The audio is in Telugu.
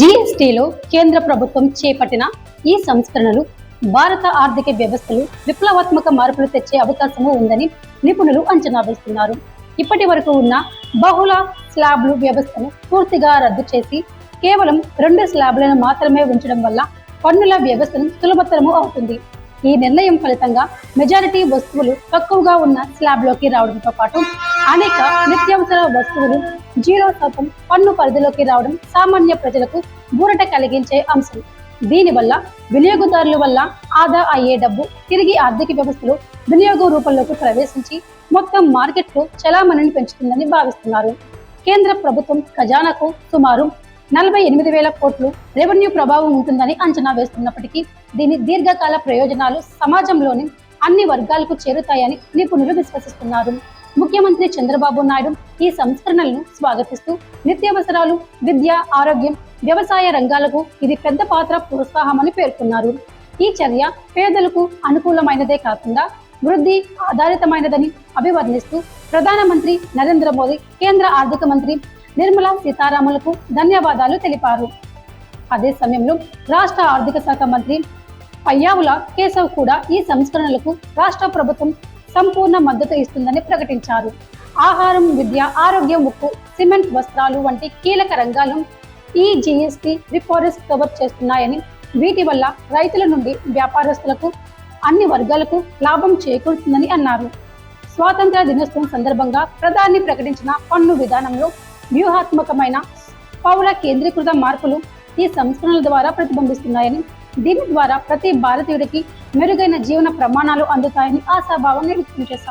జీఎస్టీలో కేంద్ర ప్రభుత్వం చేపట్టిన ఈ సంస్కరణలు భారత ఆర్థిక వ్యవస్థలు విప్లవాత్మక మార్పులు తెచ్చే అవకాశము ఉందని నిపుణులు అంచనా వేస్తున్నారు. ఇప్పటి వరకు ఉన్న బహుళ స్లాబ్లు వ్యవస్థను పూర్తిగా రద్దు చేసి కేవలం రెండు స్లాబ్లను మాత్రమే ఉంచడం వల్ల పన్నుల వ్యవస్థను సులభతరము అవుతుంది. ఈ నిర్ణయం ఫలితంగా మెజారిటీ వస్తువులు తక్కువగా ఉన్న స్లాబ్లోకి రావడంతో పాటు అనేక నిత్యావసర వస్తువులు జీరో శాతం పన్ను పరిధిలోకి రావడం సామాన్య ప్రజలకు బూరట కలిగించే అంశం. దీనివల్ల వినియోగదారుల వల్ల ఆదా అయ్యే డబ్బు తిరిగి ఆర్థిక వ్యవస్థలో వినియోగ రూపంలోకి ప్రవేశించి మొత్తం మార్కెట్లో చలామణిని పెంచుతుందని భావిస్తున్నారు. కేంద్ర ప్రభుత్వం ఖజానాకు సుమారు నలభై ఎనిమిది వేల కోట్లు రెవెన్యూ ప్రభావం ఉంటుందని అంచనా వేస్తున్నప్పటికీ దీని దీర్ఘకాల ప్రయోజనాలు సమాజంలోని అన్ని వర్గాలకు చేరుతాయని నిపుణులు విశ్వసిస్తున్నారు. ముఖ్యమంత్రి చంద్రబాబు నాయుడు ఈ సంస్కరణలను స్వాగతిస్తూ నిత్యావసరాలు విద్య ఆరోగ్యం వ్యవసాయ రంగాలకు ఇది పెద్ద పాత్ర ప్రోత్సాహమని పేర్కొన్నారు. ఈ చర్య పేదలకు అనుకూలమైనదే కాకుండా వృద్ధి ఆధారితమైనదని అభివర్ణిస్తూ ప్రధానమంత్రి నరేంద్ర మోదీ కేంద్ర ఆర్థిక మంత్రి నిర్మలా సీతారామన్లకు ధన్యవాదాలు తెలిపారు. అదే సమయంలో రాష్ట్ర ఆర్థిక శాఖ మంత్రి పయ్యావుల కేశవ్ కూడా ఈ సంస్కరణలకు రాష్ట్ర ప్రభుత్వం సంపూర్ణ మద్దతు ఇస్తుందని ప్రకటించారు. ఆహారం విద్య ఆరోగ్యం ఉక్కు సిమెంట్ వస్త్రాలు వంటి కీలక రంగాలను ఈ జిఎస్టి రిఫారెన్స్ కవర్ చేస్తున్నాయని వీటి వల్ల రైతుల నుండి వ్యాపారస్తులకు అన్ని వర్గాలకు లాభం చేకూరుతుందని అన్నారు. స్వాతంత్ర దినోత్సవం సందర్భంగా ప్రధాని ప్రకటించిన పన్ను విధానంలో వ్యూహాత్మకమైన పౌర కేంద్రీకృత మార్పులు ఈ సంస్కరణల ద్వారా ప్రతిబింబిస్తున్నాయని దీని ద్వారా ప్రతి భారతీయుడికి మెరుగైన జీవన ప్రమాణాలు అందుతాయని ఆశాభావం వ్యక్తం చేశారు.